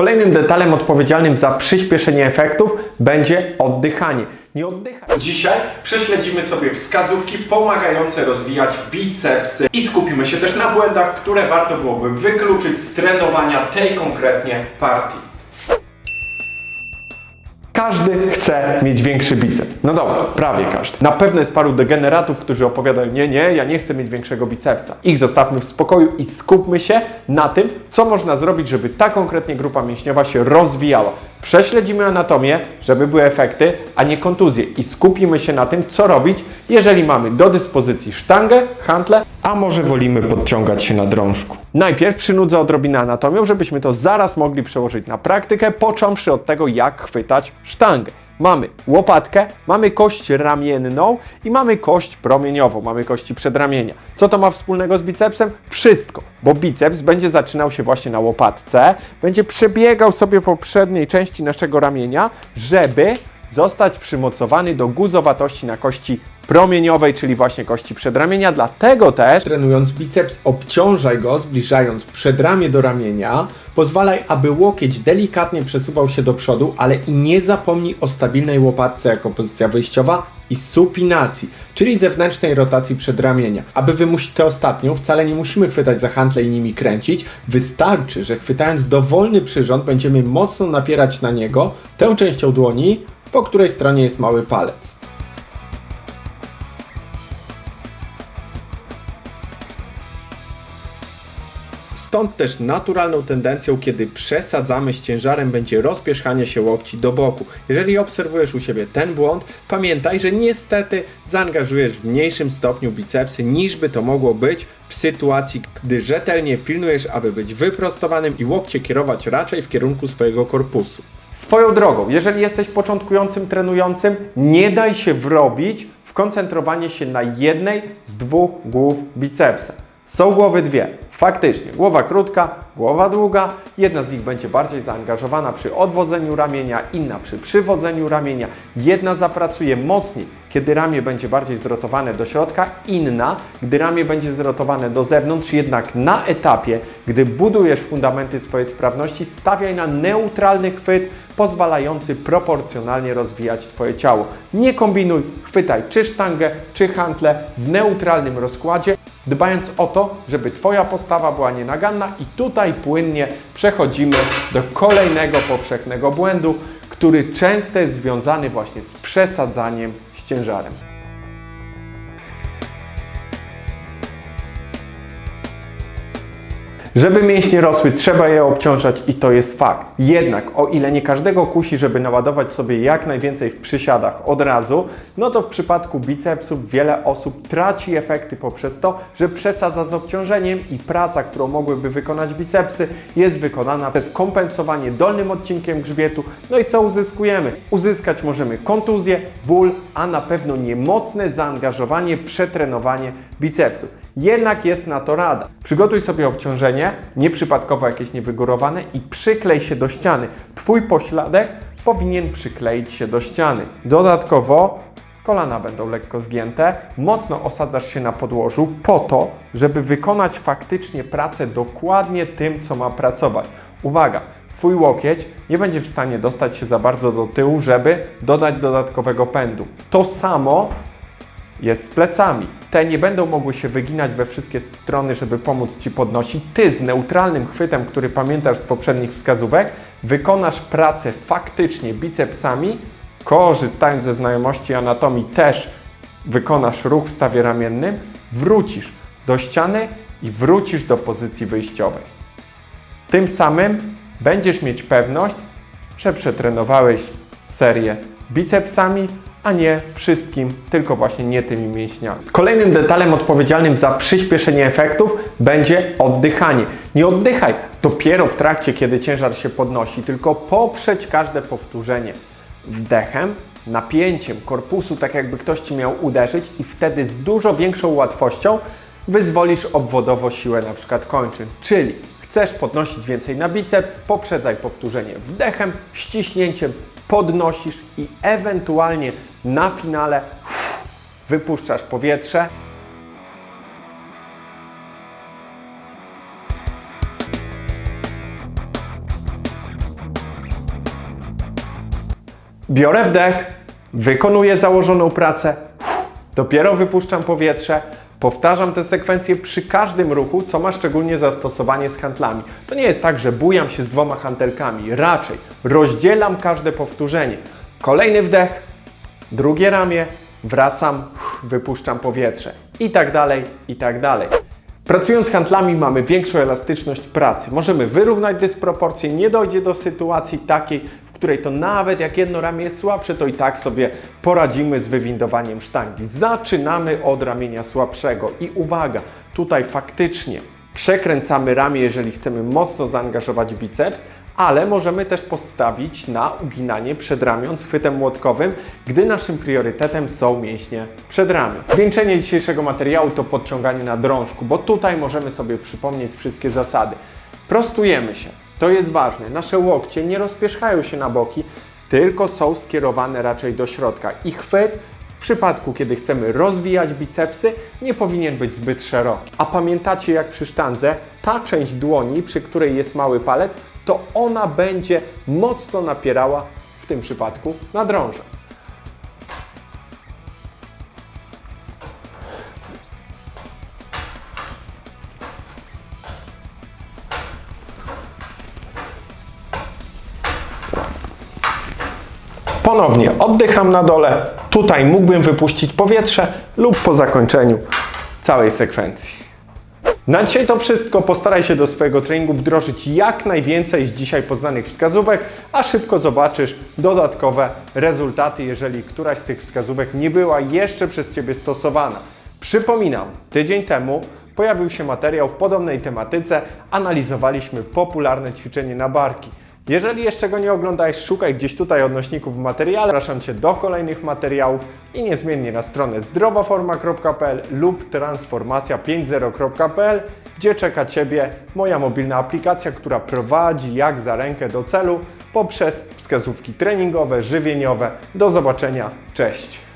Kolejnym detalem odpowiedzialnym za przyspieszenie efektów będzie oddychanie. Nie oddychaj. Dzisiaj prześledzimy sobie wskazówki pomagające rozwijać bicepsy i skupimy się też na błędach, które warto byłoby wykluczyć z trenowania tej konkretnie partii. Każdy chce mieć większy biceps. No dobra, prawie każdy. Na pewno jest paru degeneratów, którzy opowiadają, nie, nie, ja nie chcę mieć większego bicepsa. Ich zostawmy w spokoju i skupmy się na tym, co można zrobić, żeby ta konkretnie grupa mięśniowa się rozwijała. Prześledzimy anatomię, żeby były efekty, a nie kontuzje i skupimy się na tym, co robić, jeżeli mamy do dyspozycji sztangę, hantle, a może wolimy podciągać się na drążku. Najpierw przynudzę odrobinę anatomią, żebyśmy to zaraz mogli przełożyć na praktykę, począwszy od tego, jak chwytać sztangę. Mamy łopatkę, mamy kość ramienną i mamy kość promieniową, mamy kości przedramienia. Co to ma wspólnego z bicepsem? Wszystko, bo biceps będzie zaczynał się właśnie na łopatce, będzie przebiegał sobie po przedniej części naszego ramienia, żeby zostać przymocowany do guzowatości na kości promieniowej, czyli właśnie kości przedramienia. Dlatego też trenując biceps obciążaj go, zbliżając przedramię do ramienia. Pozwalaj, aby łokieć delikatnie przesuwał się do przodu, ale i nie zapomnij o stabilnej łopatce jako pozycja wyjściowa i supinacji, czyli zewnętrznej rotacji przedramienia. Aby wymusić tę ostatnią, wcale nie musimy chwytać za hantle i nimi kręcić. Wystarczy, że chwytając dowolny przyrząd, będziemy mocno napierać na niego tę częścią dłoni, po której stronie jest mały palec. Stąd też naturalną tendencją, kiedy przesadzamy z ciężarem, będzie rozpierzchanie się łokci do boku. Jeżeli obserwujesz u siebie ten błąd, pamiętaj, że niestety zaangażujesz w mniejszym stopniu bicepsy, niż by to mogło być w sytuacji, gdy rzetelnie pilnujesz, aby być wyprostowanym i łokcie kierować raczej w kierunku swojego korpusu. Swoją drogą, jeżeli jesteś początkującym trenującym, nie daj się wrobić w koncentrowanie się na jednej z dwóch głów bicepsa. Są głowy dwie. Faktycznie, głowa krótka, głowa długa. Jedna z nich będzie bardziej zaangażowana przy odwodzeniu ramienia, inna przy przywodzeniu ramienia. Jedna zapracuje mocniej, kiedy ramię będzie bardziej zrotowane do środka, inna, gdy ramię będzie zrotowane do zewnątrz. Jednak na etapie, gdy budujesz fundamenty swojej sprawności, stawiaj na neutralny chwyt, pozwalający proporcjonalnie rozwijać Twoje ciało. Nie kombinuj, chwytaj czy sztangę, czy hantle w neutralnym rozkładzie, dbając o to, żeby Twoja postawa była nienaganna i tutaj płynnie przechodzimy do kolejnego powszechnego błędu, który często jest związany właśnie z przesadzaniem z ciężarem. Żeby mięśnie rosły, trzeba je obciążać i to jest fakt. Jednak o ile nie każdego kusi, żeby naładować sobie jak najwięcej w przysiadach od razu, no to w przypadku bicepsów wiele osób traci efekty poprzez to, że przesadza z obciążeniem i praca, którą mogłyby wykonać bicepsy, jest wykonana przez kompensowanie dolnym odcinkiem grzbietu. No i co uzyskujemy? Uzyskać możemy kontuzję, ból, a na pewno niemocne zaangażowanie, przetrenowanie bicepsów. Jednak jest na to rada. Przygotuj sobie obciążenie, nieprzypadkowo jakieś niewygórowane i przyklej się do ściany. Twój pośladek powinien przykleić się do ściany. Dodatkowo kolana będą lekko zgięte, mocno osadzasz się na podłożu po to, żeby wykonać faktycznie pracę dokładnie tym, co ma pracować. Uwaga, Twój łokieć nie będzie w stanie dostać się za bardzo do tyłu, żeby dodać dodatkowego pędu. To samo jest z plecami. Te nie będą mogły się wyginać we wszystkie strony, żeby pomóc Ci podnosić. Ty z neutralnym chwytem, który pamiętasz z poprzednich wskazówek, wykonasz pracę faktycznie bicepsami, korzystając ze znajomości anatomii też wykonasz ruch w stawie ramiennym, wrócisz do ściany i wrócisz do pozycji wyjściowej. Tym samym będziesz mieć pewność, że przetrenowałeś serię bicepsami, a nie wszystkim, tylko właśnie nie tymi mięśniami. Kolejnym detalem odpowiedzialnym za przyspieszenie efektów będzie oddychanie. Nie oddychaj dopiero w trakcie, kiedy ciężar się podnosi, tylko poprzeć każde powtórzenie wdechem, napięciem korpusu, tak jakby ktoś Ci miał uderzyć i wtedy z dużo większą łatwością wyzwolisz obwodowo siłę na przykład kończyn. Czyli chcesz podnosić więcej na biceps, poprzedzaj powtórzenie wdechem, ściśnięciem, podnosisz i ewentualnie na finale wypuszczasz powietrze. Biorę wdech, wykonuję założoną pracę, dopiero wypuszczam powietrze, Powtarzam tę sekwencję przy każdym ruchu, co ma szczególnie zastosowanie z handlami. To nie jest tak, że bujam się z dwoma hantelkami. Raczej rozdzielam każde powtórzenie. Kolejny wdech, drugie ramię, wracam, wypuszczam powietrze i tak dalej, i tak dalej. Pracując z handlami mamy większą elastyczność pracy. Możemy wyrównać dysproporcje, nie dojdzie do sytuacji takiej, w której to nawet jak jedno ramię jest słabsze, to i tak sobie poradzimy z wywindowaniem sztangi. Zaczynamy od ramienia słabszego i uwaga, tutaj faktycznie przekręcamy ramię, jeżeli chcemy mocno zaangażować biceps, ale możemy też postawić na uginanie przedramion z chwytem młotkowym, gdy naszym priorytetem są mięśnie przedramion. Zwieńczenie dzisiejszego materiału to podciąganie na drążku, bo tutaj możemy sobie przypomnieć wszystkie zasady. Prostujemy się, to jest ważne. Nasze łokcie nie rozpierzchają się na boki, tylko są skierowane raczej do środka. I chwyt w przypadku, kiedy chcemy rozwijać bicepsy, nie powinien być zbyt szeroki. A pamiętacie, jak przy sztandze, ta część dłoni, przy której jest mały palec, to ona będzie mocno napierała, w tym przypadku, na drążek. Ponownie oddycham na dole. Tutaj mógłbym wypuścić powietrze lub po zakończeniu całej sekwencji. Na dzisiaj to wszystko. Postaraj się do swojego treningu wdrożyć jak najwięcej z dzisiaj poznanych wskazówek, a szybko zobaczysz dodatkowe rezultaty, jeżeli któraś z tych wskazówek nie była jeszcze przez Ciebie stosowana. Przypominam, tydzień temu pojawił się materiał w podobnej tematyce. Analizowaliśmy popularne ćwiczenie na barki. Jeżeli jeszcze go nie oglądałeś, szukaj gdzieś tutaj odnośników w materiale. Zapraszam Cię do kolejnych materiałów i niezmiennie na stronę zdrowaforma.pl lub transformacja50.pl, gdzie czeka Ciebie moja mobilna aplikacja, która prowadzi jak za rękę do celu poprzez wskazówki treningowe, żywieniowe. Do zobaczenia, cześć!